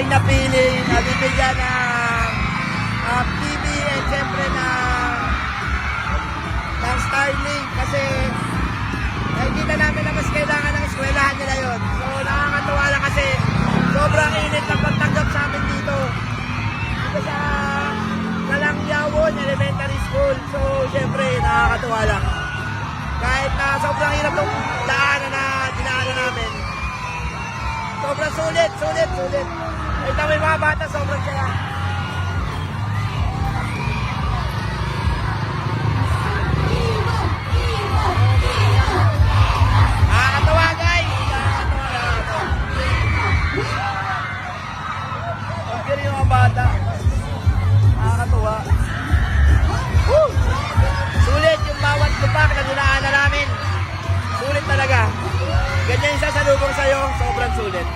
ating napili na ng uh, TV and siyempre na ng Starlink kasi nakikita namin na mas kailangan ng eskwelahan nila yon. So nakakatuwa lang kasi sobrang init ng pagtanggap sa amin dito. Dito sa Kalangyawon Elementary School. So siyempre nakakatuwa lang. Kahit na sobrang hirap ng daanan na dinaanan namin. Sobrang sulit, sulit, sulit. Ito may mga bata, sobrang saya. Bata. Nakakatawa. Woo! Sulit yung bawat lupak na dinaanan. Sulit talaga. Ganyan yung sasalubong sa'yo, sobrang sulit.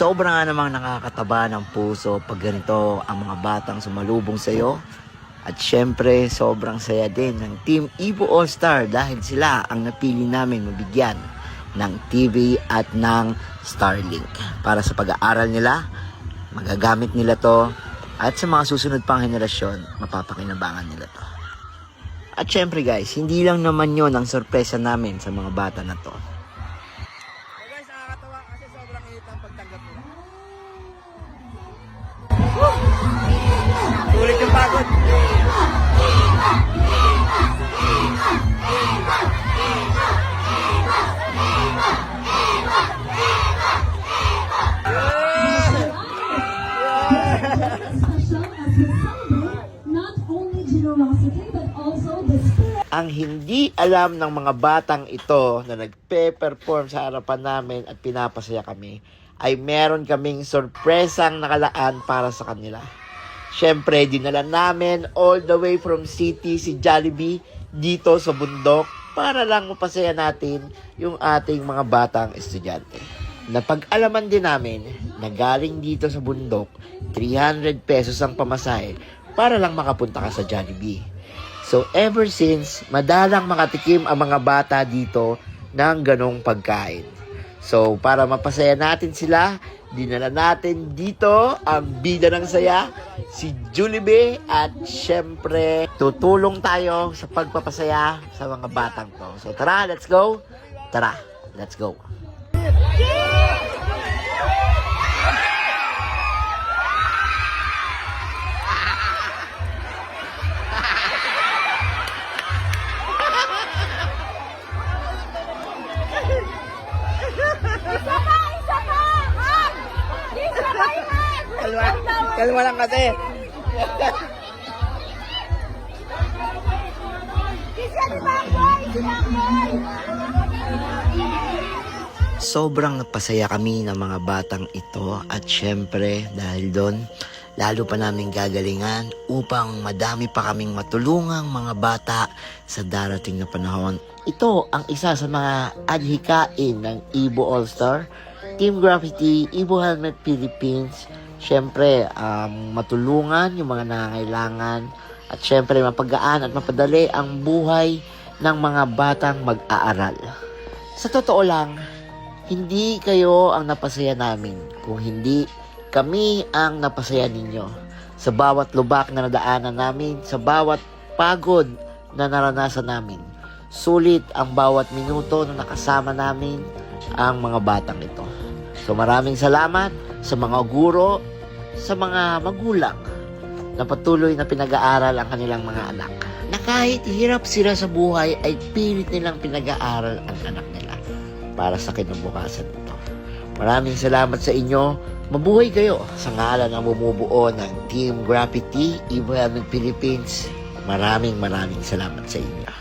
Sobra nga namang nakakataba ng puso pag ganito ang mga batang sumalubong sa iyo. At syempre, sobrang saya din ng Team Evo All-Star dahil sila ang napili namin mabigyan ng TV at ng Starlink. Para sa pag-aaral nila, magagamit nila to at sa mga susunod pang henerasyon, mapapakinabangan nila to. At syempre guys, hindi lang naman yon ang sorpresa namin sa mga bata na to. Sulit yung pagod. Ang hindi alam ng mga batang ito na nagpe-perform sa harapan namin at pinapasaya kami ay meron kaming sorpresang nakalaan para sa kanila. Siyempre, dinala namin all the way from city si Jollibee dito sa bundok para lang mapasaya natin yung ating mga batang estudyante. Napag-alaman din namin na galing dito sa bundok, 300 pesos ang pamasahe para lang makapunta ka sa Jollibee. So ever since, madalang makatikim ang mga bata dito ng ganong pagkain. So para mapasaya natin sila, dinala natin dito ang bida ng saya, si Julie at syempre tutulong tayo sa pagpapasaya sa mga batang to. So tara, let's go! Tara, let's go! Kalma, kalma lang kasi. Sobrang napasaya kami ng mga batang ito at syempre dahil doon lalo pa namin gagalingan upang madami pa kaming matulungang mga bata sa darating na panahon. Ito ang isa sa mga adhikain ng Ibo All-Star, Team Graffiti, Ibo Helmet Philippines. Syempre, um, matulungan yung mga nangangailangan at syempre mapagaan at mapadali ang buhay ng mga batang mag-aaral. Sa totoo lang, hindi kayo ang napasaya namin kung hindi kami ang napasaya ninyo. Sa bawat lubak na nadaanan namin, sa bawat pagod na naranasan namin. Sulit ang bawat minuto na nakasama namin ang mga batang ito. So maraming salamat sa mga guro, sa mga magulang na patuloy na pinag-aaral ang kanilang mga anak. Naka kahit hirap sila sa buhay ay pilit nilang pinag-aaral ang anak nila para sa kinabukasan nito. Maraming salamat sa inyo. Mabuhay kayo sa ngalan ng bumubuo ng Team Graffiti, Helmet Philippines. Maraming maraming salamat sa inyo.